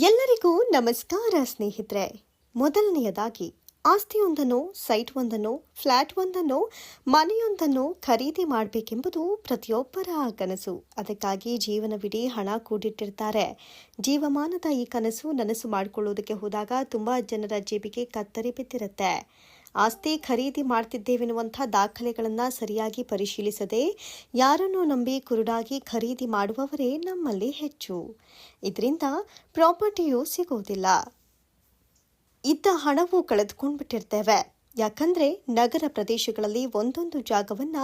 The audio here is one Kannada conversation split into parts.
ಎಲ್ಲರಿಗೂ ನಮಸ್ಕಾರ ಸ್ನೇಹಿತರೆ. ಮೊದಲನೆಯದಾಗಿ, ಆಸ್ತಿಯೊಂದನ್ನು ಸೈಟ್ ಒಂದನ್ನು ಫ್ಲಾಟ್ ಒಂದನ್ನು ಮನೆಯೊಂದನ್ನು ಖರೀದಿ ಮಾಡಬೇಕೆಂಬುದು ಪ್ರತಿಯೊಬ್ಬರ ಕನಸು. ಅದಕ್ಕಾಗಿ ಜೀವನವಿಡೀ ಹಣ ಕೂಡಿಟ್ಟಿರ್ತಾರೆ. ಜೀವಮಾನದ ಈ ಕನಸು ನನಸು ಮಾಡಿಕೊಳ್ಳುವುದಕ್ಕೆ ಹೋದಾಗ ತುಂಬ ಜನರ ಜೇಬಿಗೆ ಕತ್ತರಿ ಬಿದ್ದಿರುತ್ತೆ. ಆಸ್ತಿ ಖರೀದಿ ಮಾಡ್ತಿದ್ದೇವೆನ್ನುವಂಥ ದಾಖಲೆಗಳನ್ನು ಸರಿಯಾಗಿ ಪರಿಶೀಲಿಸದೆ ಯಾರನ್ನು ನಂಬಿ ಕುರುಡಾಗಿ ಖರೀದಿ ಮಾಡುವವರೇ ನಮ್ಮಲ್ಲಿ ಹೆಚ್ಚು. ಇದರಿಂದ ಪ್ರಾಪರ್ಟಿಯೂ ಸಿಗೋದಿಲ್ಲ. ಇದ್ದ ಹಣವು ಕಳೆದುಕೊಂಡ್ಬಿಟ್ಟಿರ್ತೇವೆ. ಯಾಕಂದ್ರೆ ನಗರ ಪ್ರದೇಶಗಳಲ್ಲಿ ಒಂದೊಂದು ಜಾಗವನ್ನ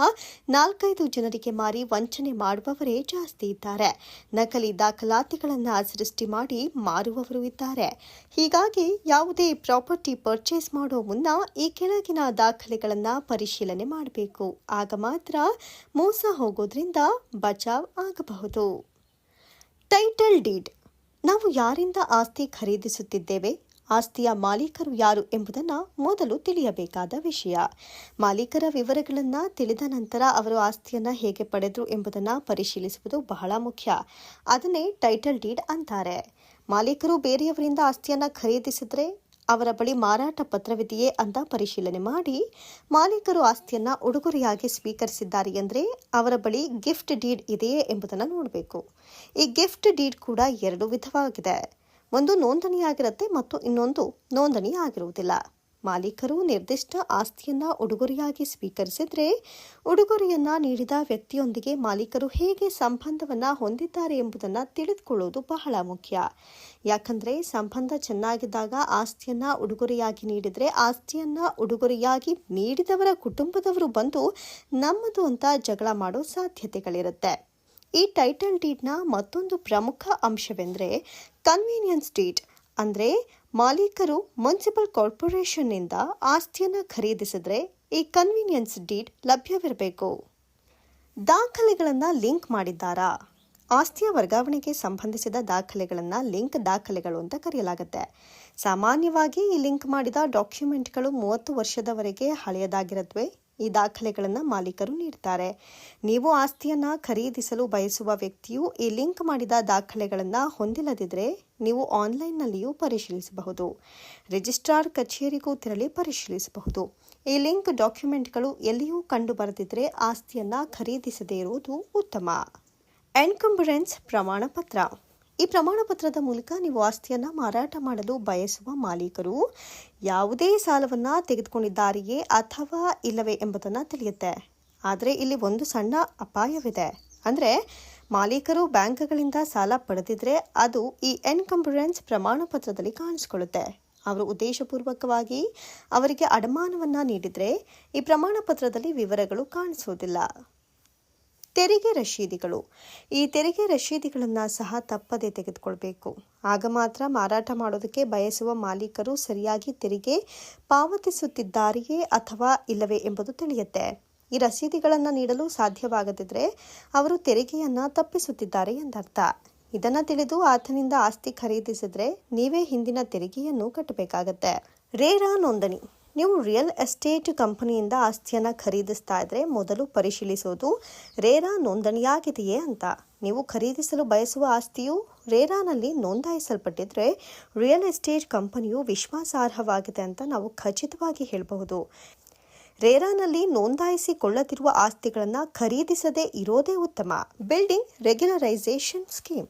ನಾಲ್ಕೈದು ಜನರಿಗೆ ಮಾರಿ ವಂಚನೆ ಮಾಡುವವರೇ ಜಾಸ್ತಿ ಇದ್ದಾರೆ. ನಕಲಿ ದಾಖಲಾತಿಗಳನ್ನ ಸೃಷ್ಟಿ ಮಾಡಿ ಮಾರುವವರು ಇದ್ದಾರೆ. ಹೀಗಾಗಿ ಯಾವುದೇ ಪ್ರಾಪರ್ಟಿ ಪರ್ಚೇಸ್ ಮಾಡೋ ಮುನ್ನ ಈ ಕೆಳಗಿನ ದಾಖಲೆಗಳನ್ನ ಪರಿಶೀಲನೆ ಮಾಡಬೇಕು. ಆಗ ಮಾತ್ರ ಮೋಸ ಹೋಗೋದ್ರಿಂದ ಬಚಾವ್ ಆಗಬಹುದು. Title deed. ನಾವು ಯಾರಿಂದ ಆಸ್ತಿ ಖರೀದಿಸುತ್ತಿದ್ದೇವೆ? ಆಸ್ತಿಯ ಮಾಲೀಕರು ಯಾರು ಎಂಬುದನ್ನು ಮೊದಲು ತಿಳಿಯಬೇಕಾದ ವಿಷಯ. ಮಾಲೀಕರ ವಿವರಗಳನ್ನು ತಿಳಿದ ನಂತರ ಅವರು ಆಸ್ತಿಯನ್ನು ಹೇಗೆ ಪಡೆದರು ಎಂಬುದನ್ನು ಪರಿಶೀಲಿಸುವುದು ಬಹಳ ಮುಖ್ಯ. ಅದನ್ನೇ ಟೈಟಲ್ ಡೀಡ್ ಅಂತಾರೆ. ಮಾಲೀಕರು ಬೇರೆಯವರಿಂದ ಆಸ್ತಿಯನ್ನು ಖರೀದಿಸಿದ್ರೆ ಅವರ ಬಳಿ ಮಾರಾಟ ಪತ್ರವಿದೆಯೇ ಅಂತ ಪರಿಶೀಲನೆ ಮಾಡಿ ಮಾಲೀಕರು ಆಸ್ತಿಯನ್ನು ಉಡುಗೊರೆಯಾಗಿ ಸ್ವೀಕರಿಸಿದ್ದಾರೆ ಎಂದರೆ ಅವರ ಬಳಿ ಗಿಫ್ಟ್ ಡೀಡ್ ಇದೆಯೇ ಎಂಬುದನ್ನು ನೋಡಬೇಕು. ಈ ಗಿಫ್ಟ್ ಡೀಡ್ ಕೂಡ ಎರಡು ವಿಧವಾಗಿದೆ. ಒಂದು ನೋಂದಣಿಯಾಗಿರುತ್ತೆ ಮತ್ತು ಇನ್ನೊಂದು ನೋಂದಣಿ ಆಗಿರುವುದಿಲ್ಲ ಮಾಲೀಕರು ನಿರ್ದಿಷ್ಟ ಆಸ್ತಿಯನ್ನ ಉಡುಗೊರೆಯಾಗಿ ಸ್ವೀಕರಿಸಿದ್ರೆ ಉಡುಗೊರೆಯನ್ನ ನೀಡಿದ ವ್ಯಕ್ತಿಯೊಂದಿಗೆ ಮಾಲೀಕರು ಹೇಗೆ ಸಂಬಂಧವನ್ನ ಹೊಂದಿದ್ದಾರೆ ಎಂಬುದನ್ನು ತಿಳಿದುಕೊಳ್ಳುವುದು ಬಹಳ ಮುಖ್ಯ. ಯಾಕಂದ್ರೆ ಸಂಬಂಧ ಚೆನ್ನಾಗಿದ್ದಾಗ ಆಸ್ತಿಯನ್ನ ಉಡುಗೊರೆಯಾಗಿ ನೀಡಿದರೆ ಆಸ್ತಿಯನ್ನ ಉಡುಗೊರೆಯಾಗಿ ನೀಡಿದವರ ಕುಟುಂಬದವರು ಬಂದು ನಮ್ಮದು ಅಂತ ಜಗಳ ಮಾಡೋ ಸಾಧ್ಯತೆಗಳಿರುತ್ತೆ. ಈ ಟೈಟಲ್ ಡೀಡ್ನ ಮತ್ತೊಂದು ಪ್ರಮುಖ ಅಂಶವೆಂದರೆ ಕನ್ವೀನಿಯನ್ಸ್ ಡೀಡ್ ಅಂದರೆ ಮಾಲೀಕರು ಮುನ್ಸಿಪಲ್ ಕಾರ್ಪೊರೇಷನ್ನಿಂದ ಆಸ್ತಿಯನ್ನು ಖರೀದಿಸಿದ್ರೆ ಈ ಕನ್ವೀನಿಯನ್ಸ್ ಡೀಡ್ ಲಭ್ಯವಿರಬೇಕು. ದಾಖಲೆಗಳನ್ನು ಲಿಂಕ್ ಮಾಡಿದ್ದಾರಾ? ಆಸ್ತಿಯ ವರ್ಗಾವಣೆಗೆ ಸಂಬಂಧಿಸಿದ ದಾಖಲೆಗಳನ್ನು ಲಿಂಕ್ ದಾಖಲೆಗಳು ಅಂತ ಕರೆಯಲಾಗುತ್ತೆ. ಸಾಮಾನ್ಯವಾಗಿ ಈ ಲಿಂಕ್ ಮಾಡಿದ ಡಾಕ್ಯುಮೆಂಟ್ಗಳು ಮೂವತ್ತು ವರ್ಷದವರೆಗೆ ಹಳೆಯದಾಗಿರುತ್ತವೆ ಈ ದಾಖಲೆಗಳನ್ನು ಮಾಲೀಕರು ನೀಡ್ತಾರೆ. ನೀವು ಆಸ್ತಿಯನ್ನ ಖರೀದಿಸಲು ಬಯಸುವ ವ್ಯಕ್ತಿಯು ಈ ಲಿಂಕ್ ಮಾಡಿದ ದಾಖಲೆಗಳನ್ನು ಹೊಂದಿಲ್ಲದಿದ್ದರೆ ನೀವು ಆನ್ಲೈನ್ನಲ್ಲಿಯೂ ಪರಿಶೀಲಿಸಬಹುದು. ರಿಜಿಸ್ಟ್ರಾರ್ ಕಚೇರಿಗೂ ತೆರಳಿ ಪರಿಶೀಲಿಸಬಹುದು. ಈ ಲಿಂಕ್ ಡಾಕ್ಯುಮೆಂಟ್ಗಳು ಎಲ್ಲಿಯೂ ಕಂಡು ಬರದಿದ್ದರೆ ಆಸ್ತಿಯನ್ನು ಖರೀದಿಸದೇ ಇರುವುದು ಉತ್ತಮ. ಎನ್ಕಂಬರೆನ್ಸ್ ಪ್ರಮಾಣ ಪತ್ರ ಈ ಪ್ರಮಾಣ ಪತ್ರದ ಮೂಲಕ ನೀವು ಆಸ್ತಿಯನ್ನು ಮಾರಾಟ ಮಾಡಲು ಬಯಸುವ ಮಾಲೀಕರು ಯಾವುದೇ ಸಾಲವನ್ನ ತೆಗೆದುಕೊಂಡಿದ್ದಾರೆಯೇ ಅಥವಾ ಇಲ್ಲವೇ ಎಂಬುದನ್ನು ತಿಳಿಯುತ್ತೆ. ಆದರೆ ಇಲ್ಲಿ ಒಂದು ಸಣ್ಣ ಅಪಾಯವಿದೆ. ಅಂದರೆ ಮಾಲೀಕರು ಬ್ಯಾಂಕ್ಗಳಿಂದ ಸಾಲ ಪಡೆದಿದ್ರೆ ಅದು ಈ ಎನ್ಕಂಬರೆನ್ಸ್ ಪ್ರಮಾಣ ಪತ್ರದಲ್ಲಿ ಕಾಣಿಸ್ಕೊಳ್ಳುತ್ತೆ. ಅವರು ಉದ್ದೇಶಪೂರ್ವಕವಾಗಿ ಅವರಿಗೆ ಅಡಮಾನವನ್ನ ನೀಡಿದ್ರೆ ಈ ಪ್ರಮಾಣ ಪತ್ರದಲ್ಲಿ ವಿವರಗಳು ಕಾಣಿಸುವುದಿಲ್ಲ ತೆರಿಗೆ ರಶೀದಿಗಳು. ಈ ತೆರಿಗೆ ರಶೀದಿಗಳನ್ನು ಸಹ ತಪ್ಪದೆ ತೆಗೆದುಕೊಳ್ಬೇಕು. ಆಗ ಮಾತ್ರ ಮಾರಾಟ ಮಾಡೋದಕ್ಕೆ ಬಯಸುವ ಮಾಲೀಕರು ಸರಿಯಾಗಿ ತೆರಿಗೆ ಪಾವತಿಸುತ್ತಿದ್ದಾರೆಯೇ ಅಥವಾ ಇಲ್ಲವೇ ಎಂಬುದು ತಿಳಿಯುತ್ತೆ. ಈ ರಸೀದಿಗಳನ್ನು ನೀಡಲು ಸಾಧ್ಯವಾಗದಿದ್ದರೆ ಅವರು ತೆರಿಗೆಯನ್ನು ತಪ್ಪಿಸುತ್ತಿದ್ದಾರೆ ಎಂದರ್ಥ. ಇದನ್ನು ತಿಳಿದು ಆತನಿಂದ ಆಸ್ತಿ ಖರೀದಿಸಿದ್ರೆ ನೀವೇ ಹಿಂದಿನ ತೆರಿಗೆಯನ್ನು ಕಟ್ಟಬೇಕಾಗತ್ತೆ. ರೇರಾ ನೋಂದಣಿ. ನೀವು ರಿಯಲ್ ಎಸ್ಟೇಟ್ ಕಂಪನಿಯಿಂದ ಆಸ್ತಿಯನ್ನು ಖರೀದಿಸ್ತಾ ಇದ್ದರೆ ಮೊದಲು ಪರಿಶೀಲಿಸೋದು ರೇರಾ ನೋಂದಣಿಯಾಗಿದೆಯೇ ಅಂತ. ನೀವು ಖರೀದಿಸಲು ಬಯಸುವ ಆಸ್ತಿಯು ರೇರಾನಲ್ಲಿ ನೋಂದಾಯಿಸಲ್ಪಟ್ಟಿದ್ರೆ ರಿಯಲ್ ಎಸ್ಟೇಟ್ ಕಂಪನಿಯು ವಿಶ್ವಾಸಾರ್ಹವಾಗಿದೆ ಅಂತ ನಾವು ಖಚಿತವಾಗಿ ಹೇಳಬಹುದು. ರೇರಾನಲ್ಲಿ ನೋಂದಾಯಿಸಿಕೊಳ್ಳದಿರುವ ಆಸ್ತಿಗಳನ್ನು ಖರೀದಿಸದೇ ಇರೋದೇ ಉತ್ತಮ. ಬಿಲ್ಡಿಂಗ್ ರೆಗ್ಯುಲರೈಸೇಷನ್ ಸ್ಕೀಮ್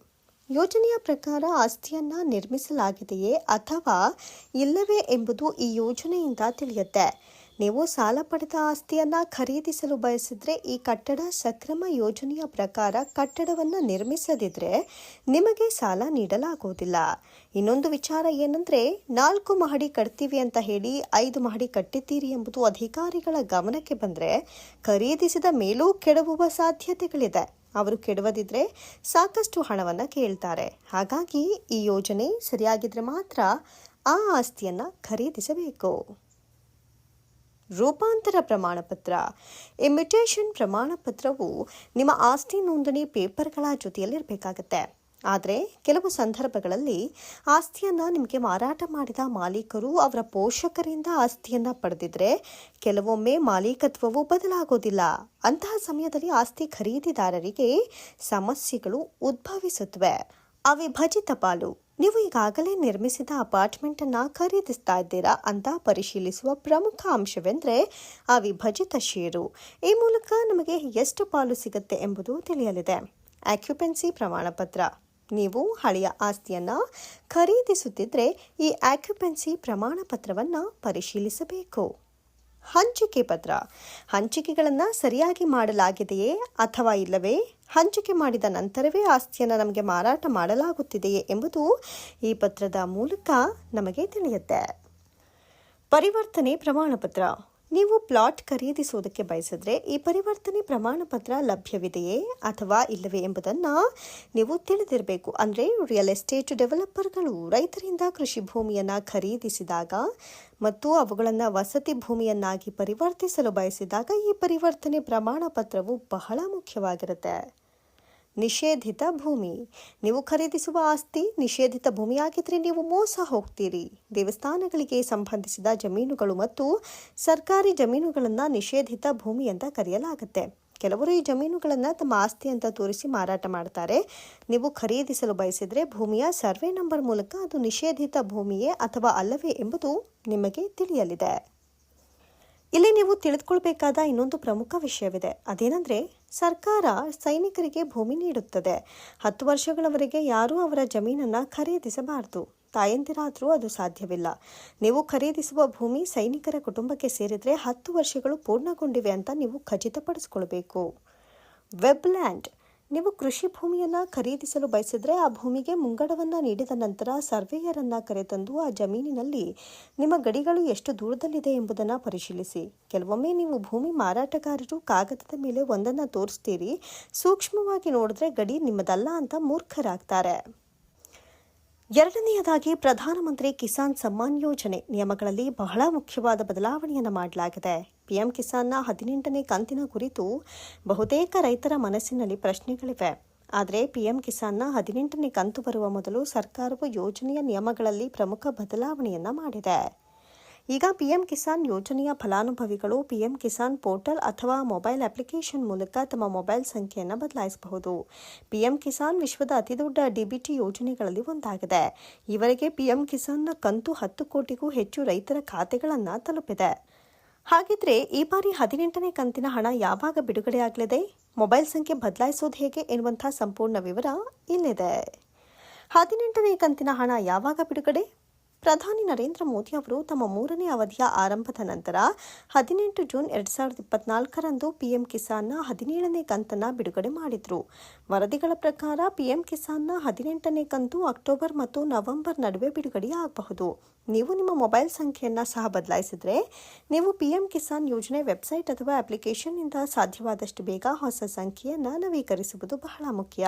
ಯೋಜನೆಯ ಪ್ರಕಾರ ಆಸ್ತಿಯನ್ನ ನಿರ್ಮಿಸಲಾಗಿದೆಯೇ ಅಥವಾ ಇಲ್ಲವೇ ಎಂಬುದು ಈ ಯೋಜನೆಯಿಂದ ತಿಳಿಯುತ್ತೆ. ನೀವು ಸಾಲ ಪಡೆದ ಆಸ್ತಿಯನ್ನ ಖರೀದಿಸಲು ಬಯಸಿದ್ರೆ ಈ ಕಟ್ಟಡ ಸಕ್ರಮ ಯೋಜನೆಯ ಪ್ರಕಾರ ಕಟ್ಟಡವನ್ನು ನಿರ್ಮಿಸದಿದ್ರೆ ನಿಮಗೆ ಸಾಲ ನೀಡಲಾಗುವುದಿಲ್ಲ. ಇನ್ನೊಂದು ವಿಚಾರ ಏನಂದ್ರೆ, ನಾಲ್ಕು ಮಹಡಿ ಕಟ್ತೀವಿ ಅಂತ ಹೇಳಿ ಐದು ಮಹಡಿ ಕಟ್ಟಿದ್ದೀರಿ ಎಂಬುದು ಅಧಿಕಾರಿಗಳ ಗಮನಕ್ಕೆ ಬಂದ್ರೆ ಖರೀದಿಸಿದ ಮೇಲೂ ಕೆಡವುವ ಸಾಧ್ಯತೆಗಳಿದೆ. ಅವರು ಕೆಡವದಿದ್ರೆ ಸಾಕಷ್ಟು ಹಣವನ್ನು ಕೇಳ್ತಾರೆ. ಹಾಗಾಗಿ ಈ ಯೋಜನೆ ಸರಿಯಾಗಿದ್ರೆ ಮಾತ್ರ ಆ ಆಸ್ತಿಯನ್ನು ಖರೀದಿಸಬೇಕು. ರೂಪಾಂತರ ಪ್ರಮಾಣಪತ್ರ. ಇಮಿಟೇಷನ್ ಪ್ರಮಾಣಪತ್ರವು ನಿಮ್ಮ ಆಸ್ತಿ ನೋಂದಣಿ ಪೇಪರ್ಗಳ ಜೊತೆಯಲ್ಲಿರಬೇಕಾಗತ್ತೆ. ಆದರೆ, ಕೆಲವು ಸಂದರ್ಭಗಳಲ್ಲಿ ಆಸ್ತಿಯನ್ನು ನಿಮಗೆ ಮಾರಾಟ ಮಾಡಿದ ಮಾಲೀಕರು ಅವರ ಪೋಷಕರಿಂದ ಆಸ್ತಿಯನ್ನು ಪಡೆದಿದ್ರೆ ಕೆಲವೊಮ್ಮೆ ಮಾಲೀಕತ್ವವು ಬದಲಾಗೋದಿಲ್ಲ. ಅಂತಹ ಸಮಯದಲ್ಲಿ ಆಸ್ತಿ ಖರೀದಿದಾರರಿಗೆ ಸಮಸ್ಯೆಗಳು ಉದ್ಭವಿಸುತ್ತವೆ ಅವಿಭಜಿತ ಪಾಲು. ನೀವು ಈಗಾಗಲೇ ನಿರ್ಮಿಸಿದ ಅಪಾರ್ಟ್ಮೆಂಟನ್ನು ಖರೀದಿಸ್ತಾ ಇದ್ದೀರಾ ಅಂತ ಪರಿಶೀಲಿಸುವ ಪ್ರಮುಖ ಅಂಶವೆಂದರೆ ಅವಿಭಜಿತ ಷೇರು. ಈ ಮೂಲಕ ನಮಗೆ ಎಷ್ಟು ಪಾಲು ಸಿಗುತ್ತೆ ಎಂಬುದು ತಿಳಿಯಲಿದೆ. ಆಕ್ಯುಪೆನ್ಸಿ ಪ್ರಮಾಣಪತ್ರ. ನೀವು ಹಳೆಯ ಆಸ್ತಿಯನ್ನ ಖರೀದಿಸುತ್ತಿದ್ರೆ ಈ ಆಕ್ಯುಪೆನ್ಸಿ ಪ್ರಮಾಣ ಪತ್ರವನ್ನು ಪರಿಶೀಲಿಸಬೇಕು. ಹಂಚಿಕೆ ಪತ್ರ. ಹಂಚಿಕೆಗಳನ್ನು ಸರಿಯಾಗಿ ಮಾಡಲಾಗಿದೆಯೇ ಅಥವಾ ಇಲ್ಲವೇ? ಹಂಚಿಕೆ ಮಾಡಿದ ನಂತರವೇ ಆಸ್ತಿಯನ್ನು ನಮಗೆ ಮಾರಾಟ ಮಾಡಲಾಗುತ್ತಿದೆಯೇ ಎಂಬುದು ಈ ಪತ್ರದ ಮೂಲಕ ನಮಗೆ ತಿಳಿಯುತ್ತೆ. ಪರಿವರ್ತನೆ ಪ್ರಮಾಣಪತ್ರ. ನೀವು ಪ್ಲಾಟ್ ಖರೀದಿಸುವುದಕ್ಕೆ ಬಯಸಿದ್ರೆ ಈ ಪರಿವರ್ತನೆ ಪ್ರಮಾಣ ಪತ್ರ ಲಭ್ಯವಿದೆಯೇ ಅಥವಾ ಇಲ್ಲವೇ ಎಂಬುದನ್ನು ನೀವು ತಿಳಿದಿರಬೇಕು. ಅಂದರೆ ರಿಯಲ್ ಎಸ್ಟೇಟ್ ಡೆವಲಪರ್ಗಳು ರೈತರಿಂದ ಕೃಷಿ ಭೂಮಿಯನ್ನು ಖರೀದಿಸಿದಾಗ ಮತ್ತು ಅವುಗಳನ್ನು ವಸತಿ ಭೂಮಿಯನ್ನಾಗಿ ಪರಿವರ್ತಿಸಲು ಬಯಸಿದಾಗ ಈ ಪರಿವರ್ತನೆ ಪ್ರಮಾಣ ಪತ್ರವು ಬಹಳ ಮುಖ್ಯವಾಗಿರುತ್ತೆ. ನಿಷೇಧಿತ ಭೂಮಿ. ನೀವು ಖರೀದಿಸುವ ಆಸ್ತಿ ನಿಷೇಧಿತ ಭೂಮಿಯಾಗಿದ್ದರೆ ನೀವು ಮೋಸ ಹೋಗ್ತೀರಿ. ದೇವಸ್ಥಾನಗಳಿಗೆ ಸಂಬಂಧಿಸಿದ ಜಮೀನುಗಳು ಮತ್ತು ಸರ್ಕಾರಿ ಜಮೀನುಗಳನ್ನು ನಿಷೇಧಿತ ಭೂಮಿ ಅಂತ ಕರೆಯಲಾಗುತ್ತೆ. ಕೆಲವರು ಈ ಜಮೀನುಗಳನ್ನು ತಮ್ಮ ಆಸ್ತಿ ಅಂತ ತೋರಿಸಿ ಮಾರಾಟ ಮಾಡ್ತಾರೆ. ನೀವು ಖರೀದಿಸಲು ಬಯಸಿದರೆ ಭೂಮಿಯ ಸರ್ವೆ ನಂಬರ್ ಮೂಲಕ ಅದು ನಿಷೇಧಿತ ಭೂಮಿಯೇ ಅಥವಾ ಅಲ್ಲವೇ ಎಂಬುದು ನಿಮಗೆ ತಿಳಿಯಲಿದೆ. ಇಲ್ಲಿ ನೀವು ತಿಳಿದುಕೊಳ್ಬೇಕಾದ ಇನ್ನೊಂದು ಪ್ರಮುಖ ವಿಷಯವಿದೆ. ಅದೇನೆಂದರೆ, ಸರ್ಕಾರ ಸೈನಿಕರಿಗೆ ಭೂಮಿ ನೀಡುತ್ತದೆ. ಹತ್ತು ವರ್ಷಗಳವರೆಗೆ ಯಾರೂ ಅವರ ಜಮೀನನ್ನು ಖರೀದಿಸಬಾರದು. ತಾಯಂದಿರಾದರೂ ಅದು ಸಾಧ್ಯವಿಲ್ಲ. ನೀವು ಖರೀದಿಸುವ ಭೂಮಿ ಸೈನಿಕರ ಕುಟುಂಬಕ್ಕೆ ಸೇರಿದರೆ ಹತ್ತು ವರ್ಷಗಳು ಪೂರ್ಣಗೊಂಡಿವೆ ಅಂತ ನೀವು ಖಚಿತಪಡಿಸಿಕೊಳ್ಬೇಕು. ವೆಬ್ಲ್ಯಾಂಡ್ ನೀವು ಕೃಷಿ ಭೂಮಿಯನ್ನು ಖರೀದಿಸಲು ಬಯಸಿದರೆ ಆ ಭೂಮಿಗೆ ಮುಂಗಡವನ್ನು ನೀಡಿದ ನಂತರ ಸರ್ವೇಯರನ್ನು ಕರೆತಂದು ಆ ಜಮೀನಿನಲ್ಲಿ ನಿಮ್ಮ ಗಡಿಗಳು ಎಷ್ಟು ದೂರದಲ್ಲಿದೆ ಎಂಬುದನ್ನು ಪರಿಶೀಲಿಸಿ. ಕೆಲವೊಮ್ಮೆ ನೀವು ಭೂಮಿ ಮಾರಾಟಗಾರರು ಕಾಗದದ ಮೇಲೆ ಒಂದನ್ನು ತೋರಿಸ್ತೀರಿ. ಸೂಕ್ಷ್ಮವಾಗಿ ನೋಡಿದ್ರೆ ಗಡಿ ನಿಮ್ಮದಲ್ಲ ಅಂತ ಮೂರ್ಖರಾಗ್ತಾರೆ. ಎರಡನೆಯದಾಗಿ ಪ್ರಧಾನಮಂತ್ರಿ ಕಿಸಾನ್ ಸಮ್ಮಾನ್ ಯೋಜನೆ ನಿಯಮಗಳಲ್ಲಿ ಬಹಳ ಮುಖ್ಯವಾದ ಬದಲಾವಣೆಯನ್ನು ಮಾಡಲಾಗಿದೆ. ಪಿಎಂ ಕಿಸಾನ್ನ ಹದಿನೆಂಟನೇ ಕಂತಿನ ಕುರಿತು ಬಹುತೇಕ ರೈತರ ಮನಸ್ಸಿನಲ್ಲಿ ಪ್ರಶ್ನೆಗಳಿವೆ. ಆದರೆ ಪಿಎಂ ಕಿಸಾನ್ನ ಹದಿನೆಂಟನೇ ಕಂತು ಬರುವ ಮೊದಲು ಸರ್ಕಾರವು ಯೋಜನೆಯ ನಿಯಮಗಳಲ್ಲಿ ಪ್ರಮುಖ ಬದಲಾವಣೆಯನ್ನ ಮಾಡಿದೆ. ಈಗ ಪಿಎಂ ಕಿಸಾನ್ ಯೋಜನೆಯ ಫಲಾನುಭವಿಗಳು ಪಿಎಂ ಕಿಸಾನ್ ಪೋರ್ಟಲ್ ಅಥವಾ ಮೊಬೈಲ್ ಅಪ್ಲಿಕೇಶನ್ ಮೂಲಕ ತಮ್ಮ ಮೊಬೈಲ್ ಸಂಖ್ಯೆಯನ್ನು ಬದಲಾಯಿಸಬಹುದು. ಪಿಎಂ ಕಿಸಾನ್ ವಿಶ್ವದ ಅತಿದೊಡ್ಡ ಡಿಬಿಟಿ ಯೋಜನೆಗಳಲ್ಲಿ ಒಂದಾಗಿದೆ. ಈವರೆಗೆ ಪಿಎಂ ಕಿಸಾನ್ನ ಕಂತು ಹತ್ತು ಕೋಟಿಗೂ ಹೆಚ್ಚು ರೈತರ ಖಾತೆಗಳನ್ನು ತಲುಪಿದೆ. ಹಾಗಿದ್ರೆ ಈ ಬಾರಿ ಹದಿನೆಂಟನೇ ಕಂತಿನ ಹಣ ಯಾವಾಗ ಬಿಡುಗಡೆಯಾಗಲಿದೆ? ಮೊಬೈಲ್ ಸಂಖ್ಯೆ ಬದಲಾಯಿಸೋದು ಹೇಗೆ ಎನ್ನುವಂಥ ಸಂಪೂರ್ಣ ವಿವರ ಇಲ್ಲಿದೆ. ಹದಿನೆಂಟನೇ ಕಂತಿನ ಹಣ ಯಾವಾಗ ಬಿಡುಗಡೆ? ಪ್ರಧಾನಿ ನರೇಂದ್ರ ಮೋದಿ ಅವರು ತಮ್ಮ ಮೂರನೇ ಅವಧಿಯ ಆರಂಭದ ನಂತರ ಹದಿನೆಂಟು ಜೂನ್ ಎರಡ್ ಸಾವಿರದ ಇಪ್ಪತ್ನಾಲ್ಕರಂದು ಪಿಎಂ ಕಿಸಾನ್ನ ಹದಿನೇಳನೇ ಕಂತನ್ನು ಬಿಡುಗಡೆ ಮಾಡಿದ್ರು. ವರದಿಗಳ ಪ್ರಕಾರ ಪಿಎಂ ಕಿಸಾನ್ನ ಹದಿನೆಂಟನೇ ಕಂತು ಅಕ್ಟೋಬರ್ ಮತ್ತು ನವೆಂಬರ್ ನಡುವೆ ಬಿಡುಗಡೆಯಾಗಬಹುದು ನೀವು ನಿಮ್ಮ ಮೊಬೈಲ್ ಸಂಖ್ಯೆಯನ್ನು ಸಹ ಬದಲಾಯಿಸಿದರೆ ನೀವು ಪಿಎಂ ಕಿಸಾನ್ ಯೋಜನೆ ವೆಬ್ಸೈಟ್ ಅಥವಾ ಅಪ್ಲಿಕೇಶನ್ನಿಂದ ಸಾಧ್ಯವಾದಷ್ಟು ಬೇಗ ಹೊಸ ಸಂಖ್ಯೆಯನ್ನು ನವೀಕರಿಸುವುದು ಬಹಳ ಮುಖ್ಯ.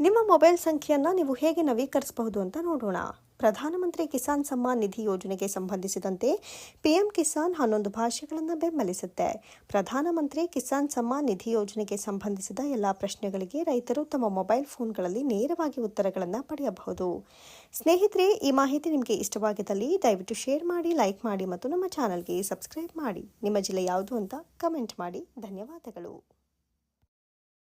ನಿಮ್ಮ ಮೊಬೈಲ್ ಸಂಖ್ಯೆಯನ್ನು ನೀವು ಹೇಗೆ ನವೀಕರಿಸಬಹುದು ಅಂತ ನೋಡೋಣ. ಪ್ರಧಾನಮಂತ್ರಿ ಕಿಸಾನ್ ಸಮ್ಮಾನ್ ನಿಧಿ ಯೋಜನೆಗೆ ಸಂಬಂಧಿಸಿದಂತೆ ಪಿಎಂ ಕಿಸಾನ್ ಹನ್ನೊಂದು ಭಾಷೆಗಳನ್ನು ಬೆಂಬಲಿಸುತ್ತೆ. ಪ್ರಧಾನಮಂತ್ರಿ ಕಿಸಾನ್ ಸಮ್ಮಾನ್ ನಿಧಿ ಯೋಜನೆಗೆ ಸಂಬಂಧಿಸಿದ ಎಲ್ಲ ಪ್ರಶ್ನೆಗಳಿಗೆ ರೈತರು ತಮ್ಮ ಮೊಬೈಲ್ ಫೋನ್ಗಳಲ್ಲಿ ನೇರವಾಗಿ ಉತ್ತರಗಳನ್ನು ಪಡೆಯಬಹುದು. ಸ್ನೇಹಿತರೆ, ಈ ಮಾಹಿತಿ ನಿಮಗೆ ಇಷ್ಟವಾಗಿದ್ದಲ್ಲಿ ದಯವಿಟ್ಟು ಶೇರ್ ಮಾಡಿ, ಲೈಕ್ ಮಾಡಿ ಮತ್ತು ನಮ್ಮ ಚಾನಲ್ಗೆ ಸಬ್ಸ್ಕ್ರೈಬ್ ಮಾಡಿ. ನಿಮ್ಮ ಜಿಲ್ಲೆ ಯಾವುದು ಅಂತ ಕಮೆಂಟ್ ಮಾಡಿ. ಧನ್ಯವಾದಗಳು.